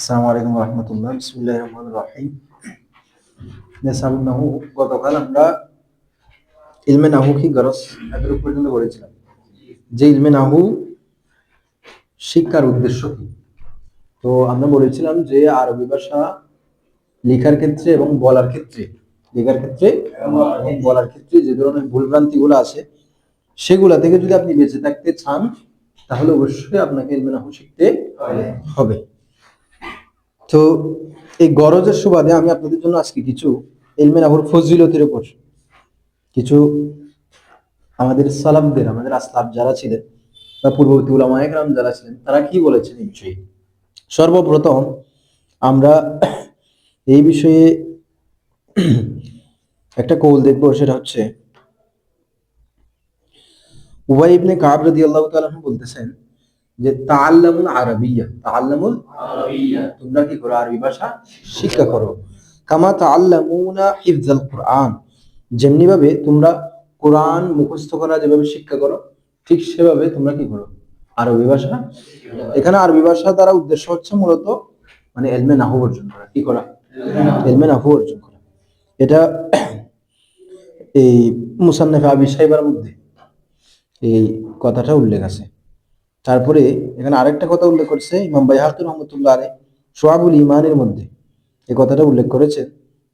আসসালামু আলাইকুম রহমতুল্লাহ। বিসমুল্লাহ রহমান রাহিম। নেসাবুল নাহু গতকাল আমরা ইলমে নাহু কি গরজ? এত পর্যন্ত বলেছিলাম যে ইলমে নাহু শিক্ষার উদ্দেশ্য কি? তো আমরা বলেছিলাম যে আরবি ভাষা লেখার ক্ষেত্রে এবং বলার ক্ষেত্রে লেখার ক্ষেত্রে এবং বলার ক্ষেত্রে যে ধরনের ভুলভ্রান্তিগুলো আছে সেগুলা থেকে যদি আপনি বেঁচে থাকতে চান তাহলে অবশ্যই আপনাকে ইলমে নাহু শিখতে হবে। তো এই গরজের সুবাদে আমি আপনাদের জন্য আজকে কিছু এলমেন নাহুর ফজিলতের উপর কিছু আমাদের সালামদের, আমাদের আসলাফ যারা ছিলেন বা পূর্ববর্তী উলামা একরাম যারা ছিলেন, তারা কি বলেছেন এই বিষয়ে? সর্বপ্রথম আমরা এই বিষয়ে একটা কৌল দেখব, সেটা হচ্ছে উবাই ইবনে কাব রাদিয়াল্লাহু তাআলা বলতেছেন যে তাআল্লামুল আরাবিয়্যা তাআল্লামুল তোমরা কি করো আরবি ভাষা শিক্ষা করো? কামা তাআল্লামুনা হিফজাল কোরআন যেমনি ভাবে তোমরা কোরআন মুখস্থ করা যেভাবে শিক্ষা করো ঠিক সেভাবে তোমরা কি করো? আরবি ভাষা এখানে আরবি ভাষা দ্বারা উদ্দেশ্য হচ্ছে মূলত মানে এলমে নাহু অর্জন করা। কি করা? এলমে নাহু অর্জন করা। এটা এই মুসান্নাফে আবি সাহেবার মধ্যে এই কথাটা উল্লেখ আছে। তারপরে এখানে আরেকটা কথা উল্লেখ করছে ইমাম বাইহাকুর রহমতুল্লাহ আলী সোয়াবুল ইমানের মধ্যে। এই কথাটা উল্লেখ করেছেন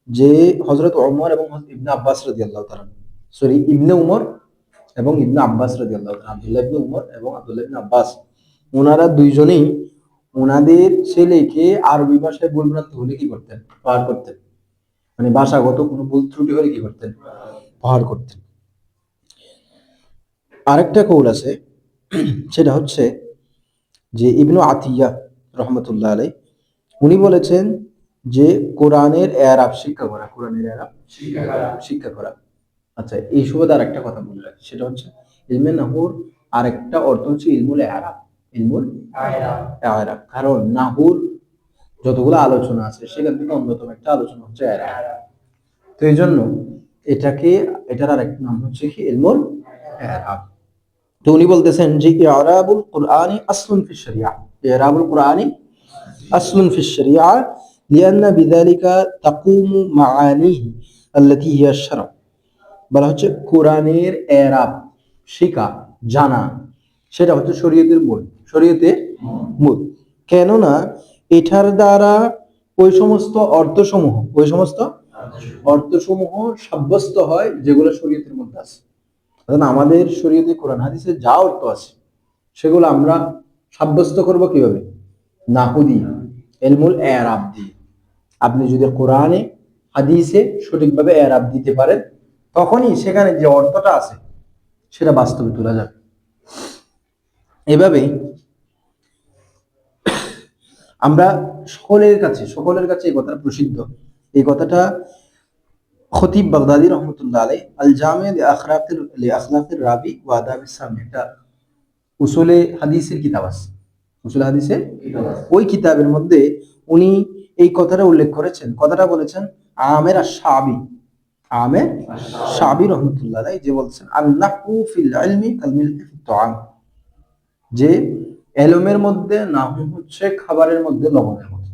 যে হজরত ওমর এবং ইবনে আব্বাস রাজি আল্লাহ তালান সরি, ইবনে উমর এবং ইবনে আব্বাস রাজি আল্লাহ আবদুল্লাহ ইবনে উমর এবং আবদুল্লাহ ইবনে আব্বাস। ওনারা দুইজনেই ওনাদের ছেলেকে আরবি ভাষায় ভুলভ্রান্ত হলে কি করতেন? পাহাড় করতেন। মানে ভাষাগত কোনো ভুল ত্রুটি হলে কি করতেন? পাহাড় করতেন। আরেকটা কৌল আছে সেটা হচ্ছে যে ইবনু আতিয়া রহমতুল্লাহ আলাই উনি বলেছেন যে কোরআনের এরাব শিক্ষা করা, কোরআনের এরাব শিক্ষা করা। আচ্ছা এই সুবাদে আরেকটা কথা বলে রাখি, সেটা হচ্ছে ইলমে নাহুর আরেকটা অর্থ হচ্ছে ইলমুল এরাব ইলমুল এরাব। কারণ নাহুর যতগুলো আলোচনা আছে, সেখান থেকে অন্যতম একটা আলোচনা হচ্ছে এরাব। তো এই জন্য এটাকে, এটার আরেকটা নাম হচ্ছে কি? ইলমুল এরাব। তো উনি বলতেছেন যে ইরাবুল কুরআনি আসলুন ফি শরিয়া ইরাবুল কুরআনি আসলুন ফি শরিয়া لأن بذلك تقوم معانيه التي هي الشرع বলা হচ্ছে কোরআনের এরাব শিকা জানা সেটা হচ্ছে শরীয়তের মূল শরীয়তের মূল কেননা এটার দ্বারা ওই সমস্ত অর্থসমূহ ওই সমস্ত অর্থসমূহ সাব্যস্ত হয় যেগুলো শরীয়তের মধ্যে আছে কারণ আমাদের শরীয়তে কোরআন, হাদিসে যা অর্থ আছে, সেগুলো আমরা সাব্যস্ত করব কীভাবে? নাহু দিয়ে এলমুল এরাব দিয়ে। আপনি যদি কোরআনে, হাদিসে সঠিকভাবে এরাব দিতে পারেন, তখনই সেখানে যে অর্থটা আছে, সেটা বাস্তবে তোলা যাবে। এভাবে আমরা সকলের কাছে সকলের কাছে এই কথাটা প্রসিদ্ধ। এই কথাটা খতিব বাগদাদি রহমতুল্লাহ আলাই আল জামে রাবি ও সামনে একটা উসুলে হাদিসের কিতাব আছে। উসুলে হাদিসের ওই কিতাবের মধ্যে উনি এই কথাটা উল্লেখ করেছেন। কথাটা বলেছেন আমের আর সাবি আমের সাবি রহমতুল্লাহ যে বলছেন আল্লাহ ফিল তাআম যে এলমের মধ্যে নাহু হচ্ছে খাবারের মধ্যে লবণের মতো।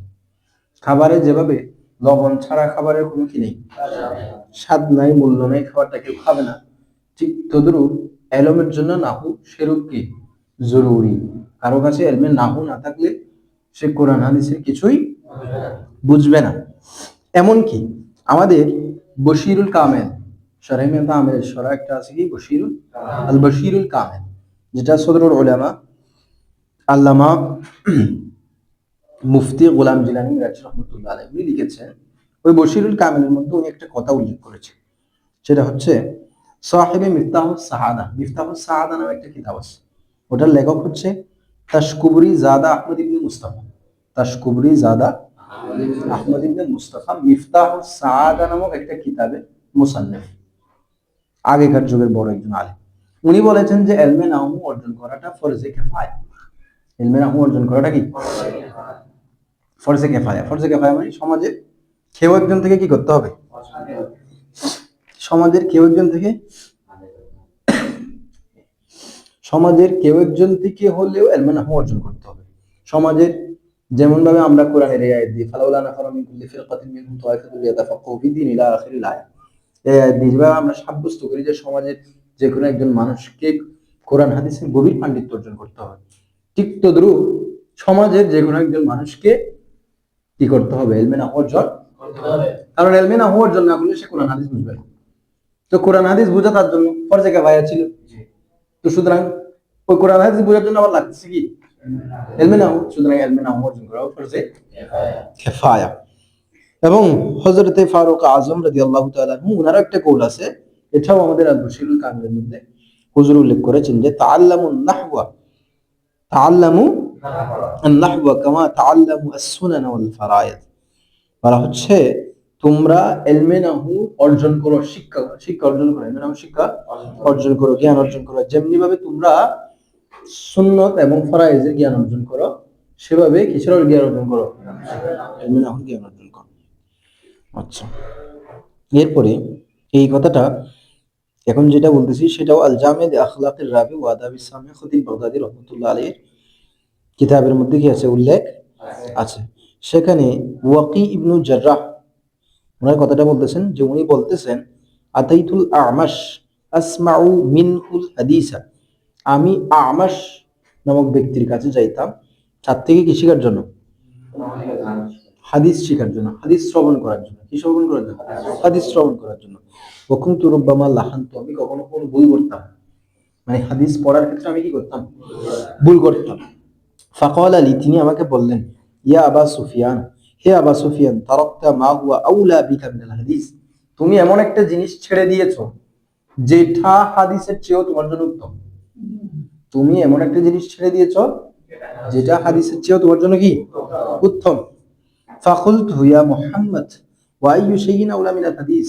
খাবারে যেভাবে লবণ ছাড়া খাবারের কোনো কি নেই? স্বাদ নাই, মূল্য নাই, খাবারটা কেউ খাবে না। ঠিক তদ্রুপ এলমের জন্য নাহু সেরূপ কি? জরুরি। কারও কাছে এলমের নাহু না থাকলে সে কোরআন হাদিসের কিছুই বুঝবে না। এমনকি আমাদের বশিরুল কামেল সরাইমেন আমের সরা একটা আছে কি? বশিরুল আল বশিরুল কামেল, যেটা সদরুল ওলামা আল্লামা মুফতি গোলাম জিলানি রাজ রহমতুল্লাহ আলাই উনি লিখেছেন, ওই বশিরুল কামেলের মধ্যে উনি একটা কথা উল্লেখ করেছে সেটা হচ্ছে, সাহেবে মিফতাহ সাহাদা মিফতাহ সাহাদা নামে একটা কিতাব আছে। ওটার লেখক হচ্ছে তাশকুবরি জাদা আহমদ ইবনে মুস্তাফা। তাশকুবরি জাদা আহমদ ইবনে মুস্তাফা মিফতাহ সাহাদা নামক একটা কিতাবে মুসান্নেফ, আগেকার যুগের বড় একজন আলেম। উনি বলেছেন যে এলমে নাহু অর্জন করাটা ফরজে কেফায়া এলমে নাহু অর্জন করাটা কি? ফরজে কেফায়া ফরজে কেফায়া মানে সমাজে কেউ একজন থেকে কি করতে হবে? সমাজের কেউ একজন থেকে সমাজের কেউ একজন থেকে হলেও এলমে অর্জন করতে হবে। সমাজের যেমন ভাবে আমরা কোরআনের এই দিই, ফালাউলা নাফারা মিন কুল্লি ফিরকাতিন মিনহুম তাইফাতুন লিয়াতাফাক্কাহু ফিদ-দীন ইলা আখিরিল আয়াত। এই আমরা সাব্যস্ত করি যে সমাজের যে কোনো একজন মানুষকে কোরআন, হাদিসের গভীর পাণ্ডিত্য অর্জন করতে হবে। ঠিক তদ্রুপ সমাজের যে কোনো একজন মানুষকে কি করতে হবে? এলমে না অর্জন কারণ এলমে না অর্জন না করলে সে কোরআন হাদিস বুঝবে না। তো কোরআন হাদিস বোঝা তার জন্য ফরজে ভাইয়া ছিল। তো সুতরাং ওই কোরআন হাদিস বোঝার জন্য আবার লাগছে কি? এলমে না সুতরাং এলমে না অর্জন করা ফরজে কেফায়া। এবং হজরতে ফারুক আজম রাজি আল্লাহ উনারও একটা কৌল আছে। এটাও আমাদের আল বশিরুল কামিলের মধ্যে হুজুর উল্লেখ করেছেন যে তাআল্লামু নাহওয়া বলা হচ্ছে, তোমরা এলমে অর্জন করো, শিক্ষা শিক্ষা অর্জন করো, এলমে শিক্ষা অর্জন করো, জ্ঞান অর্জন করো। যেমনি ভাবে তোমরা সুন্নত এবং ফরায়েজের জ্ঞান অর্জন করো, সেভাবে কিসের জ্ঞান অর্জন করো। এলমে জ্ঞান অর্জন করো। আচ্ছা এরপরে এই কথাটা এখন যেটা বলতেছি, সেটাও আল জামেদ আখলাকের রাবি ওয়া আদাব ইসলামে খতিব বাগদাদি রহমতুল্লাহ আলীর কিতাবের মধ্যে কি আছে? উল্লেখ আছে। সেখানে ওয়াকি ইবনু জার্রাহ, ওনার কথাটা বলতেছেন যে উনি বলতেছেন, আতাইতুল আমাশ আসমাউ মিনহুল হাদিসা। আমি আমাশ নামক ব্যক্তির কাছে যাইতাম, তার থেকে কি শেখার জন্য? হাদিস শেখার জন্য, হাদিস শ্রবণ করার জন্য। কি শ্রবণ করার জন্য? হাদিস শ্রবণ করার জন্য। ওকুম তুরব্বামা লাহান্ত, আমি কখনো কোনো ভুল করতাম মানে হাদিস পড়ার ক্ষেত্রে আমি কি করতাম? ভুল করতাম। ফাকওয়াল আলী তিনি আমাকে বললেন, ইয়া আবা সুফিয়ান, হে আবা সুফিয়ান, তারাক্তা মা হুয়া আউলা বিকা হাদিস। তুমি এমন একটা জিনিস ছেড়ে দিয়েছ, যেটা হাদিসের চেয়েও তোমার জন্য উত্তম। তুমি এমন একটা জিনিস ছেড়ে দিয়েছ, যেটা হাদিসের চেয়েও তোমার জন্য কি? উত্তম। ফাকুলত হুয়া মোহাম্মদ ওয়াইয়ু শাইইন আউলা মিনাল হাদিস।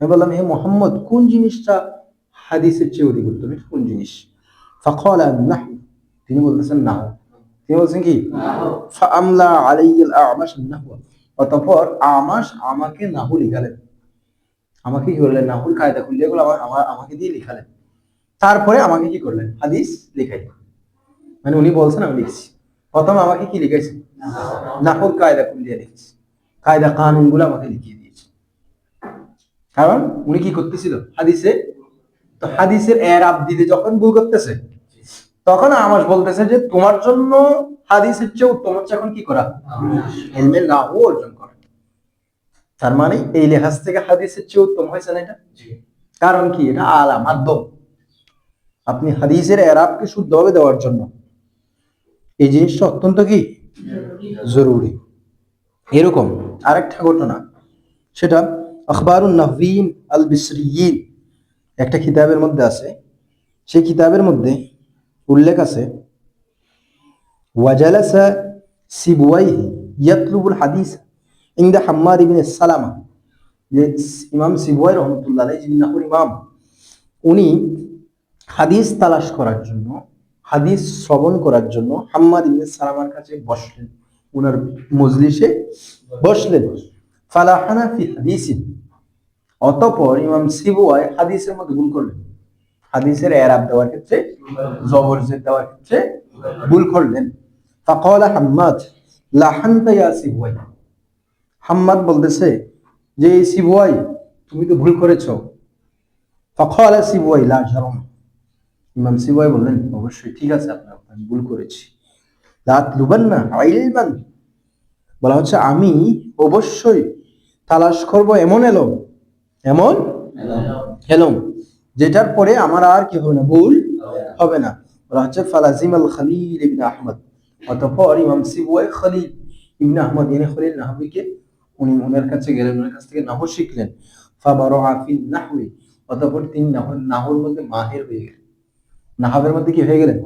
আমি বললাম, হে মোহাম্মদ, কোন জিনিসটা হাদিসের চেয়ে অধিক উত্তম? কোন জিনিস? ফাকাল তিনি বলতেছেন, নাহু। তিনি বলছেন কি? আলাইয়াল আমাশ নাহু। অতঃপর আমাশ আমাকে নাহু লিখালেন। আমাকে কি করলেন? নাহুর কায়দা খুলিয়ে গুলো আমার আমাকে দিয়ে লিখালেন। তারপরে আমাকে কি করলেন? হাদিস লিখাইলেন। মানে উনি বলছেন, আমি লিখছি। প্রথম আমাকে কি লিখাইছেন নাহুর কায়দা খুলিয়ে লিখছি। কায়দা কানুনগুলো আমাকে লিখিয়ে দিয়েছে। কারণ উনি কি করতেছিল? হাদিসে, তো হাদিসের এরাব দিতে যখন ভুল করতেছে তখন আমার বলতেছে যে তোমার জন্য হাদিসের চেয়ে উত্তম হচ্ছে এখন কি করা? এলমে নাহু অর্জন করা। তার মানে এই লেখাস থেকে হাদিসের চেয়ে উত্তম হয়েছে না এটা? কারণ কি? এটা আলা মাধ্যম। আপনি হাদিসের এরাবকে শুদ্ধভাবে দেওয়ার জন্য। এই জিনিসটা অত্যন্ত কি? জরুরি। এরকম আরেকটা ঘটনা। সেটা নাহবিন আল বিসরিয়িন একটা কিতাবের মধ্যে আছে। সেই কিতাবের মধ্যে উল্লেখ আছে, ওয়াজালাসা সিবুয়াইহি ইয়াতলুবুল হাদিস ইনদা হাম্মাদ সালামা যে ইমাম সিবুয়াই রহমতুল্লাহ যিনি নাহুর ইমাম, উনি হাদিস তালাশ করার জন্য, হাদিস শ্রবণ করার জন্য হাম্মাদ সালামার কাছে বসলেন। উনার মজলিসে বসলেন। ফালাহানা ফি অতঃপর ইমাম সিবুয়াই হাদিসের মধ্যে ভুল করলেন। হাদিসের এরাব দেওয়ার ক্ষেত্রে জবর জেদ দেওয়ার ক্ষেত্রে ভুল করলেন। ফাকালা হাম্মাদ লাহান্তা ইয়া সিবুয়াই হাম্মাদ বলতেছে যে এই সিবুয়াই তুমি তো ভুল করেছ। ফাকালা সিবুয়াই লা জারম। ইমাম সিবুয়াই বললেন অবশ্যই ঠিক আছে আপনার আমি ভুল করেছি। লাত লুবান্না ইলমান বলা হচ্ছে আমি অবশ্যই তালাশ করব এমন এলম এমন এলম। যেটার পরে আমার আর কি হবে না, ভুল হবে না। বলা হচ্ছে ফালাজিম আল খালিল ইবনে আহমদ। অতঃপর ইমাম সিবুয়াই খালিল ইবনে আহমদ, ইনি খলিল নাহবিকে উনি ওনার কাছে গেলেন, ওনার কাছ থেকে নাহু শিখলেন। ফাবারো আফিন নাহবি অতঃপর তিনি নাহর নাহর মধ্যে মাহের হয়ে গেলেন। নাহাবের মধ্যে কি হয়ে গেলেন?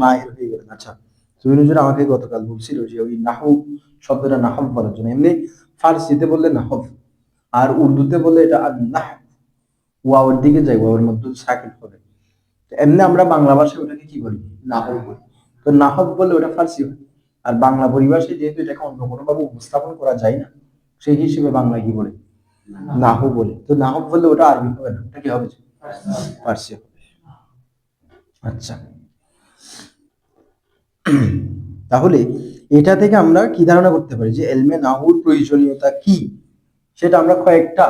মাহের হয়ে গেলেন আচ্ছা। তুমি নিজের আমাকে গতকাল বলছিল যে ওই নাহু শব্দটা নাহব বলার জন্য। এমনি ফার্সিতে বললে নাহব, আর উর্দুতে বললে এটা আর নাহ ওয়াওয়ের দিকে যাই, ওয়াওয়ের মধ্যে সাকিব হবে তো এমনি আমরা বাংলা ভাষায় ওটাকে কি বলি? নাহব বলি। তো নাহব বললে ওটা ফার্সি হয়। আর বাংলা পরিভাষায় যেহেতু এটাকে অন্য কোনোভাবে উপস্থাপন করা যায় না, সেই হিসেবে বাংলা কি বলে? নাহু বলে। তো নাহব বললে ওটা আরবি হবে না। ওটা কি হবে? ফার্সি হবে। আচ্ছা। তাহলে এটা থেকে আমরা কি ধারণা করতে পারি যে এলমে নাহুর প্রয়োজনীয়তা কি? সেটা আমরা কয়েকটা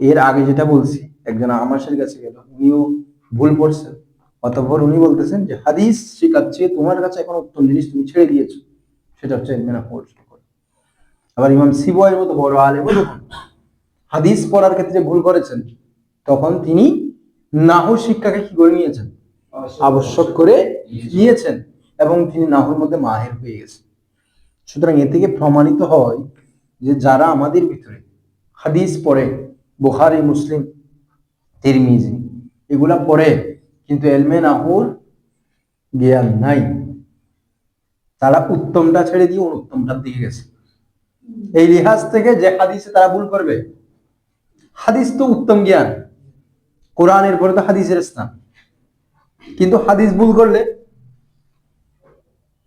এর আগে যেটা বলছি একজন আমাশের কাছে গেল উনিও ভুল পড়ছেন অতঃপর উনি বলতেছেন যে হাদিস শেখাচ্ছে তোমার কাছে এখন উত্তম জিনিস তুমি ছেড়ে দিয়েছ। সেটা হচ্ছে এলমে নাহুর আবার ইমাম সিবয়ের মতো বড় আলেমও যখন হাদিস পড়ার ক্ষেত্রে ভুল করেছেন তখন তিনি নাহু শিক্ষাকে কি করে নিয়েছেন? আবশ্যক করে নিয়েছেন এবং তিনি নাহুর মধ্যে মাহের হয়ে গেছেন। সুতরাং এ থেকে প্রমাণিত হয় যে যারা আমাদের ভিতরে হাদিস পড়ে বুখারি, মুসলিম, তিরমিজি। এগুলা পড়ে, কিন্তু এলমে নাহুর জ্ঞান নাই। তারা উত্তমটা ছেড়ে দিয়ে অনুত্তমটার দিকে গেছে। এই লিহাজ থেকে যে হাদিসে তারা ভুল করবে, হাদিস তো উত্তম জ্ঞান। কোরআনের পরে তো হাদিসের স্থান। কিন্তু হাদিস ভুল করলে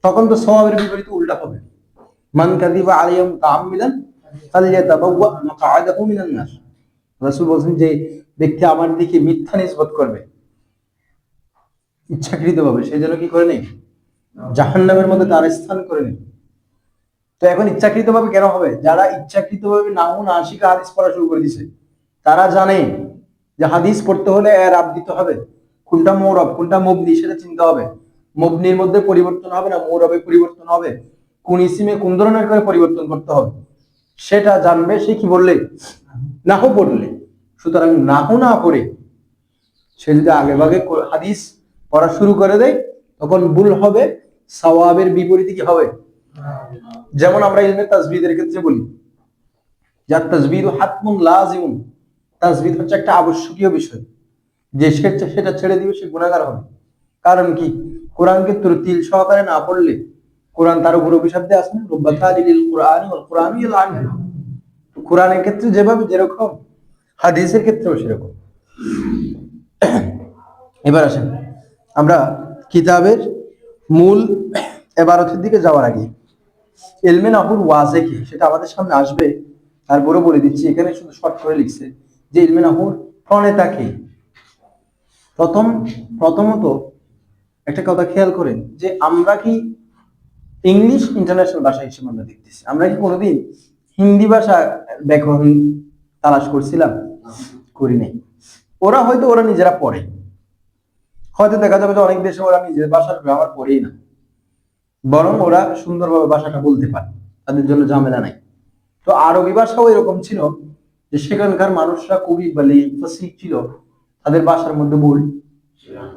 তখন তো স্বভাবের বিপরীত উল্টা হবে। মান কাদিবা আলাইহিম তাআম্মিদান ফালইয়াতাবাওয়া মাকআদাহু মিনান নার রাসূল বলেন যে ব্যক্তি আমার দিকে মিথ্যা নিসবত করবে। ইচ্ছাকৃতভাবে, সেই জন্য কি করে নেই? জাহান্নামের মধ্যে তার স্থান করে নেই। তো এখন ইচ্ছাকৃতভাবে কেন হবে? যারা ইচ্ছাকৃত ভাবে না শিখা হাদিস পড়া শুরু করে দিছে, তারা জানে যে হাদিস পড়তে হলে এর আব দিতে হবে। কোনটা মৌরব, কোনটা মবনি, সেটা চিন্তা হবে। মবনির মধ্যে পরিবর্তন হবে না, মৌরবে পরিবর্তন হবে। কোন ইসিমে কোন ধরনের করে পরিবর্তন করতে হবে? সেটা জানবে, সে কি বললে? নাহু পড়লে সুতরাং নাহু না পড়ে সে যদি আগে ভাগে হাদিস পড়া শুরু করে দেয়, তখন ভুল হবে, সওয়াবের বিপরীতে কি হবে? যেমন আমরা ইলমে তাজবিদের ক্ষেত্রে বলি যার তাজবিদ হাতমুন লাজিমুন। তাজবিদ হচ্ছে একটা আবশ্যকীয় বিষয়। যে সেটা ছেড়ে দিবে, সে গুণাগার হবে। কারণ কি? কোরআনকে ত্রুতিল সহকারে না পড়লে কোরআন তার উপর অভিশাপ দিয়ে আসে না রব্বাতালিল কোরআন ওয়াল কোরআন ইয়ালান কোরআনের ক্ষেত্রে যেভাবে যেরকম হাদিসের ক্ষেত্রেও সেরকম। এবার আসেন আমরা কিতাবের মূল এবারতের দিকে যাওয়ার আগে। এলমেন নাহুর ওয়াজে কি? সেটা আমাদের সামনে আসবে। তারপরে বলে দিচ্ছি এখানে শুধু শর্ট করে লিখছে যে ইলমে নাহুর প্রণেতা কে প্রথম প্রথমত একটা কথা খেয়াল করেন যে আমরা কি ইংলিশ ইন্টারন্যাশনাল ভাষা হিসেবে আমরা দেখতেছি। আমরা কি কোনোদিন হিন্দি ভাষা ব্যাকরণ তালাশ করছিলাম? করি নাই। ওরা হয়তো ওরা নিজেরা পড়ে। হয়তো দেখা যাবে যে অনেক দেশে ওরা নিজের ভাষার গ্রামার পড়েই না। বরং ওরা সুন্দরভাবে ভাষাটা বলতে পারে। তাদের জন্য ঝামেলা নাই। তো আরবি ভাষাও এরকম ছিল যে সেখানকার মানুষরা কবি বলে ফসিক ছিল তাদের ভাষার মধ্যে ভুল।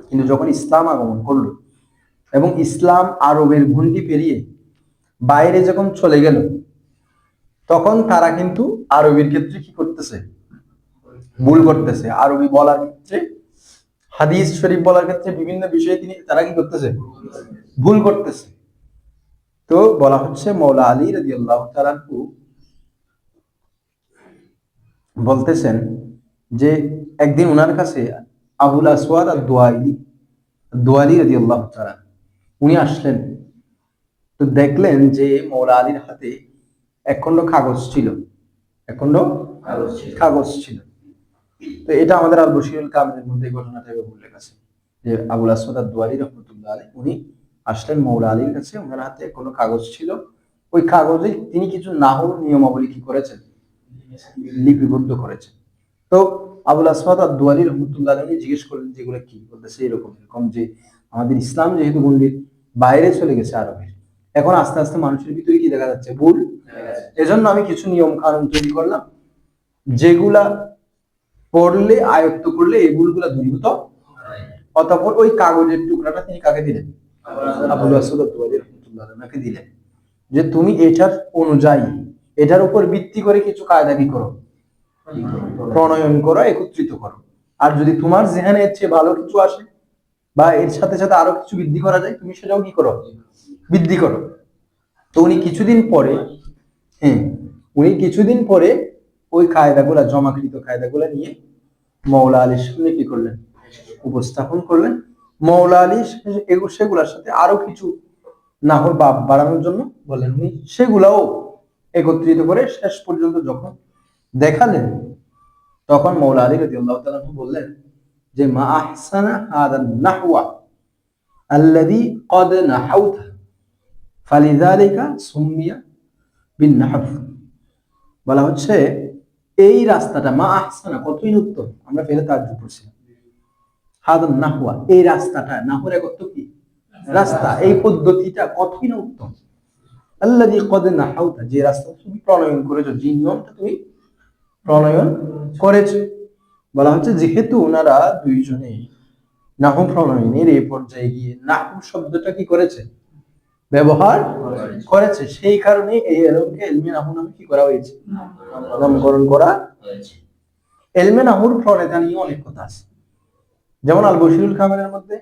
কিন্তু যখন ইসলাম আগমন করল এবং ইসলাম আরবের ঘুন্টি পেরিয়ে বাইরে যখন চলে গেল, তখন তারা কিন্তু আরবির ক্ষেত্রে কি করতেছে? ভুল করতেছে। আরবি বলার ক্ষেত্রে, হাদিস শরীফ বলার ক্ষেত্রে বিভিন্ন বিষয়ে তিনি, তারা কি করতেছে? ভুল করতেছে। তো বলা হচ্ছে মৌলা আলী রাজি আল্লাহ বলতেছেন যে, একদিন ওনার কাছে আবুল আসওয়াদ আর দোয়ালি দোয়ালি রাজি আল্লাহ তালা উনি আসলেন। তো দেখলেন যে মৌলা আলীর হাতে একখণ্ড কাগজ ছিল। একখণ্ড কাগজ ছিল। তো এটা আমাদের আল বশিরুল কামের মধ্যে এই ঘটনাটা উল্লেখ আছে। যে আবুল আসওয়াদ আর দোয়ালি রহমতুল্লাহ আলী উনি আসলেন মৌলা আলীর কাছে। ওনার হাতে কোনো কাগজ ছিল। ওই কাগজে তিনি কিছু না নাহুর নিয়মাবলী কি করেছেন? লিপিবদ্ধ করেছেন। তো আবুল আসমাদ আর দুয়ারি রহমতুল্লাহ আলী জিজ্ঞেস করলেন যেগুলো কি? বলতেছে এরকম এরকম যে আমাদের ইসলাম যেহেতু গন্ডির বাইরে চলে গেছে আরবের এখন আস্তে আস্তে মানুষের ভিতরে কি দেখা যাচ্ছে? ভুল? এজন্য আমি কিছু নিয়ম কানুন তৈরি করলাম। যেগুলা পড়লে, আয়ত্ত করলে এই ভুলগুলা দূরীভূত অতঃপর ওই কাগজের টুকরাটা তিনি কাকে দিলেন? দিলেন। যে তুমি এটার অনুযায়ী, এটার উপর ভিত্তি করে কিছু কায়দাকি করো। প্রণয়ন করো, একত্রিত করো। আর যদি তোমার জেহানে চেয়ে ভালো কিছু আসে বা এর সাথে সাথে আরও কিছু বৃদ্ধি করা যায়, তুমি সেটাও কি করো? বৃদ্ধি করো। তো উনি কিছুদিন পরে হ্যাঁ উনি কিছুদিন পরে ওই কায়দাগুলা, জমাকৃত কায়দাগুলা নিয়ে মৌলা আলীর সামনে কি করলেন? উপস্থাপন করলেন। মৌলা আলী সেগুলার সাথে আরও কিছু না নাহর বাপ বাড়ানোর জন্য বললেন। উনি সেগুলাও একত্রিত করে শেষ পর্যন্ত যখন দেখালেন, তখন মৌলা আলী রাজি আল্লাহ বললেন যে মা আহসানা হাদান নাহওয়া আল্লাযী ক্বাদ নাহাউতা ফালিদালিকা সুমিয়া বিন নাহফ বলা হচ্ছে, এই রাস্তাটা মা আহসানা কতই উত্তম, আমরা ফেলে তার করছিলাম। হাদান নাহুয়া এই রাস্তাটা নাহুর অর্থ কি? রাস্তা, এই পদ্ধতিটা কতই উত্তম। আল্লাদি কদে নাহাউতা যে রাস্তা তুমি প্রণয়ন করেছ, যে নিয়মটা তুমি প্রণয়ন করেছ। বলা হচ্ছে যেহেতু ওনারা দুইজনেই নাহু প্রণয়নের এই পর্যায়ে গিয়ে নাহু শব্দটা কি করেছে? ব্যবহার করেছে। সেই কারণে এই এলমকে এলমে নাহু নামে কি করা হয়েছে? নামকরণ করা এলমে নাহুর প্রণেতা নিয়ে অনেক কথা আছে। যেমন আল বশিরুল কামালের মধ্যে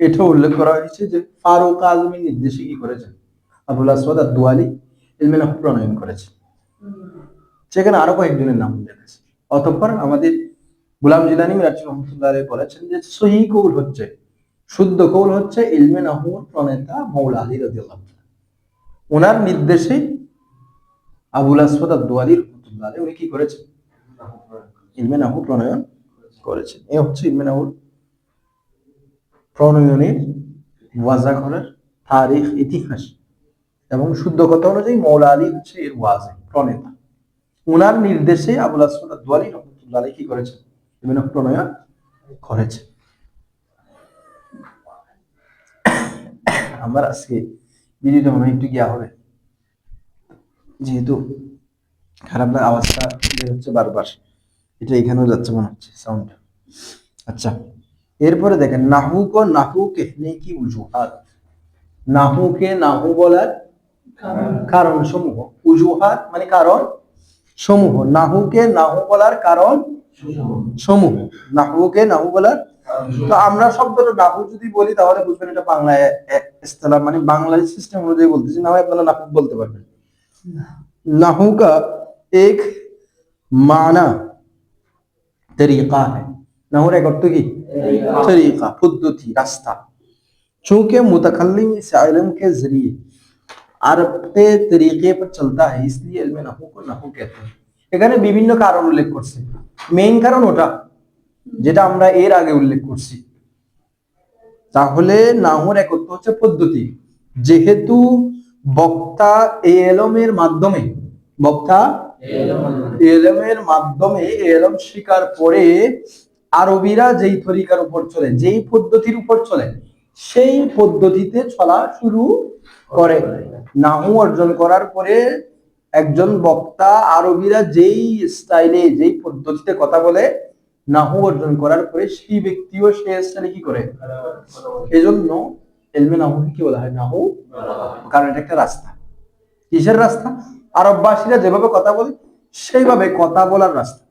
এটাও উল্লেখ করা হয়েছে যে ফারুক আজমি নির্দেশে কি করেছেন? আবুল আসওয়াদ আর দুয়ালি এলমে নাহু প্রণয়ন করেছে। সেখানে আরও কয়েকজনের নাম আছে। অতঃপর আমাদের গুলাম জিলানি মিরাজ রহমতুল্লাহ বলেছেন যে সহি কৌল হচ্ছে, শুদ্ধ কৌল হচ্ছে ইলমে নাহুর প্রণেতা মৌলা আলী রাদিয়াল্লাহু তাআলা। ওনার নির্দেশে আবুল আসওয়াদ আর দুয়ালি রহমতুল্লাহ উনি কি করেছেন? ইলমে নাহু প্রণয়ন করেছেন। এ হচ্ছে ইলমে নাহুর প্রণয়নের ওয়াজা করার তারিখ, ইতিহাস এবং শুদ্ধ কথা অনুযায়ী মৌলা আলী হচ্ছে এর ওয়াজে, প্রণেতা। ওনার নির্দেশে আবুল আসফাদ দোয়ালি রহমতুল্লাহ কি করেছেন? আমার আজকে মনে একটু গিয়া হবে। যেহেতু খারাপ না, আওয়াজটা বের হচ্ছে বারবার। এটা এখানেও যাচ্ছে মনে হচ্ছে সাউন্ড আচ্ছা এরপরে দেখেন, নাহুক কো নাহু কি উজুহাত নাহুকে নাহু বলার কারণ সমূহ। উজুহাত মানে কারণ সমূহ। নাহুকে নাহু বলার কারণ সমূহ নাহুকে নাহু বলার তো আমরা শব্দটা নাহু যদি বলি তাহলে বুঝবেন এটা বাংলায় এ- ইস্তেলাহ মানে বাংলা সিস্টেম অনুযায়ী বলতেছি না হয় আপনারা নাহু বলতে পারবেন नाहू का एक माना तरीका है नाहू एक अर्थ की तरीका पद्धति रास्ता चूंकि मुतकल्लिम इस इल्म के जरिए अरब के तरीके पर चलता है इसलिए इल्म नाहू को नाहू कहते हैं এখানে বিভিন্ন কারণ উল্লেখ করছে মেইন কারণ ওটা, যেটা আমরা এর আগে উল্লেখ করছি। তাহলে নাহর একত্র হচ্ছে পদ্ধতি। যেহেতু বক্তা এলমের মাধ্যমে, বক্তা এলমের মাধ্যমে এলম শিকার পরে আরবিরা যেই তরিকার উপর চলে, যেই পদ্ধতির উপর চলে, সেই পদ্ধতিতে চলা শুরু করে। নাহু অর্জন করার পরে একজন বক্তা আরবিরা যেই স্টাইলে যেই পদ্ধতিতে কথা বলে, নাহু অর্জন করার পরে সেই ব্যক্তিও সে স্টাইলে কি করে? এজন্য এলমে নাহুকে কি বলা হয়? নাহু, কারণ এটা একটা রাস্তা। কিসের রাস্তা? আরববাসীরা যেভাবে কথা বলে, সেইভাবে কথা বলার রাস্তা।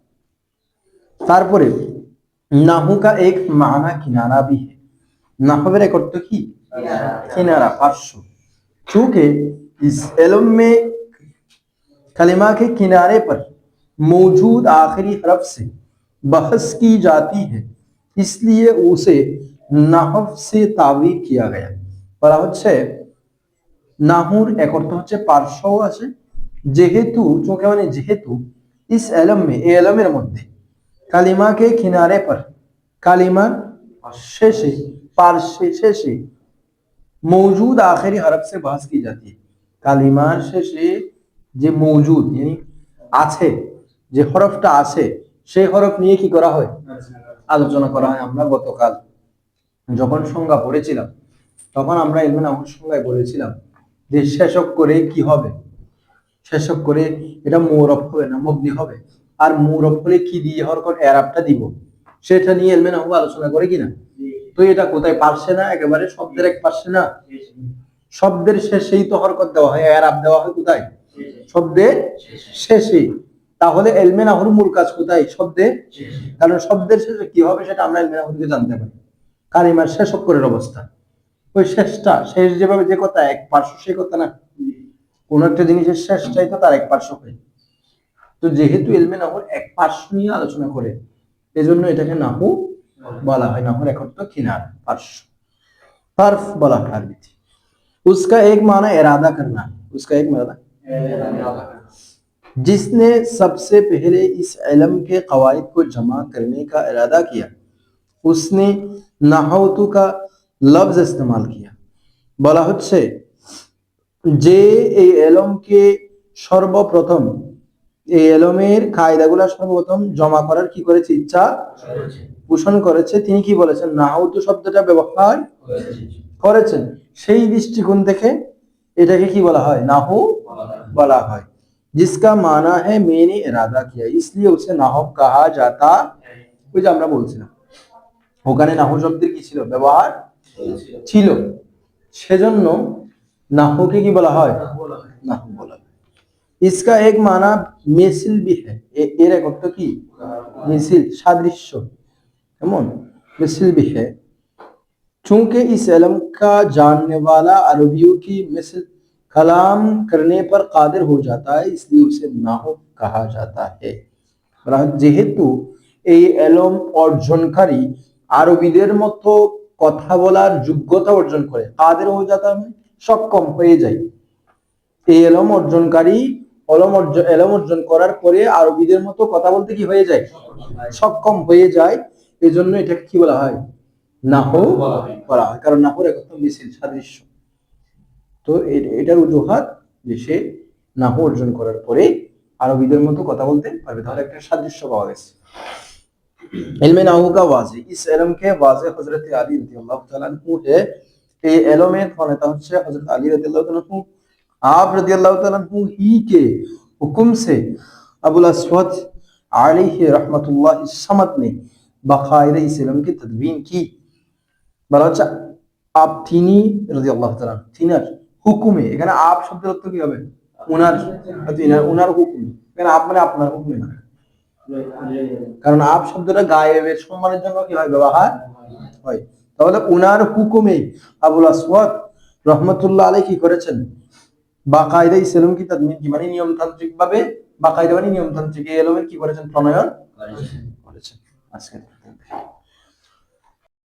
তারপরে নাহুকা এক মানা কিনারা বিহে নাহবের এক অর্থ কি? কিনারা, পার্শ্ব। চুকে, ইস এলমে कलिमा के किनारे पर मौजूद आखिरी हरफ से बहस की जाती है इसलिए उसे নাহব সে তাবির কিয়া গয়া বলা হচ্ছে নাহুর এক অর্থ হচ্ছে পার্শ্বও আছে যেহেতু চোখে মানে যেহেতু ইস এলম মে এই এলমের মধ্যে কালিমাকে কিনারে পর কালিমার শেষে পার্শ্বে শেষে মৌজুদ আখেরি হরফ সে বাস কি জাতি है কালিমার শেষে যে মৌজুদ আছে, যে হরফটা আছে, সেই হরফ নিয়ে কি করা হয়? আলোচনা করা হয় আমরা গতকাল। যখন সংজ্ঞা পড়েছিলাম, তখন আমরা এলমেন আমার সংজ্ঞায় বলেছিলাম যে শেষক করে কি হবে? শেষক করে এটা মৌরব হবে না মগ্নি হবে। আর মৌরব হলে কি দিয়ে হরকত এরাবটা দিব। সেটা নিয়ে এলমেন আহু আলোচনা করে কিনা? তো এটা কোথায় পারছে না? একেবারে শব্দের এক পারছে না। শব্দের শেষেই তো হরকত দেওয়া হয়, এরাব দেওয়া হয় কোথায়? শব্দের শেষে তাহলে এলমেন আহুর মূল কাজ কোথায় শব্দের কারণ শব্দের শেষে কি হবে সেটা আমরা এলমেন আহুরকে জানতে পারি কালিমার শেষ অক্ষরের অবস্থা ওই শেষটা শেষ যেভাবে যে কথা এক পার্শ্ব সেই কথা না কোন একটা জিনিসের শেষটাই তো তার এক পার্শ্ব হয় তো যেহেতু এলমে নাহুর এক পার্শ্ব নিয়ে আলোচনা করে এজন্য এটাকে নাহু বলা হয় নাহুর এক অর্থ কিনার পার্শ্ব তরফ বলা হয় আরবিতে उसका एक माना इरादा करना है उसका एक माना जिसने सबसे पहले इस इलम के कवायद को जमा करने का इरादा किया उसने নাহাউতু কা লফজ ইস্তেমাল কিয়া বলা হচ্ছে যে এই এলমকে সর্বপ্রথম এই এলমের কায়দাগুলা সর্বপ্রথম জমা করার কি করেছে ইচ্ছা পোষণ করেছে তিনি কি বলেছেন নাহুতু শব্দটা ব্যবহার করেছেন সেই দৃষ্টিকোণ থেকে এটাকে কি বলা হয় নাহু বলা হয় जिसका माना है मैंने इरादा किया इसलिए उसे नाहव कहा जाता ওই যে আমরা বলছিলাম ওখানে নাহু শব্দের কি ছিল ব্যবহার ছিল সেজন্য নাহুকে কি বলা হয় নাহু বলা হয় इसका एक माना मिसिल भी है এ- এর এক অর্থ কি মিছিল সাদৃশ্য কেমন मिसिल भी है चूंकि इस इलम का जानने वाला अरबियों की मिसल कलाम करने पर कादिर हो जाता है इसलिए उसे नाहु कहा जाता है বলা হয়, যেহেতু এই এলম অর্জনকারী আরবিদের মতো কথা বলার যোগ্যতা অর্জন করে কাদের হয়ে যাতা মানে সক্ষম হয়ে যায় এই এলম অর্জনকারী অলম অর্জন এলম অর্জন করার পরে আরবিদের মতো কথা বলতে কি হয়ে যায় সক্ষম হয়ে যায় এজন্য এটাকে কি বলা হয় নাহু বলা হয়। বলা হয় কারণ নাহুর এক অর্থ মিছিল সাদৃশ্য তো এ- এটার অজুহাত যে সে নাহু অর্জন করার পরে আরবিদের মতো কথা বলতে পারবে তাহলে একটা সাদৃশ্য পাওয়া গেছে इल्म नाहू का वाजे इस इल्म के वाजे हजरत अली रजी अल्लाह ताला अन्हु है এই এলমের প্রণেতা হচ্ছে হযরত আলী রাদিয়াল্লাহু তাআলা আনহু आप রাদিয়াল্লাহু তাআলা আনহু ही के हुक्म से अबुल अस्वद अलैहि रहमतुल्लाह समद ने बाकायदे इस इल्म की तदवीन की বলা হচ্ছে আপ তিনি রাদিয়াল্লাহু তাআলা আনহু, তিনার হুকুমে। এখানে আপ শব্দের অর্থ কি হবে? উনার উনার হুকুমে। এখানে আপ মানে আপনার হুকুমে। না কারণ আপ শব্দটা গায়েবের সম্মানের জন্য কি হয়? ব্যবহার হয়। তাহলে উনার হুকুমে আবুল আসওয়াদ রহমতুল্লাহ আলাই কি করেছেন? বাকায়দা ইসলাম কি তাদমিন কি মানে নিয়মতান্ত্রিক ভাবে বাকায়দা মানে নিয়মতান্ত্রিক এলমের কি করেছেন? প্রণয়ন করেছেন। আজকে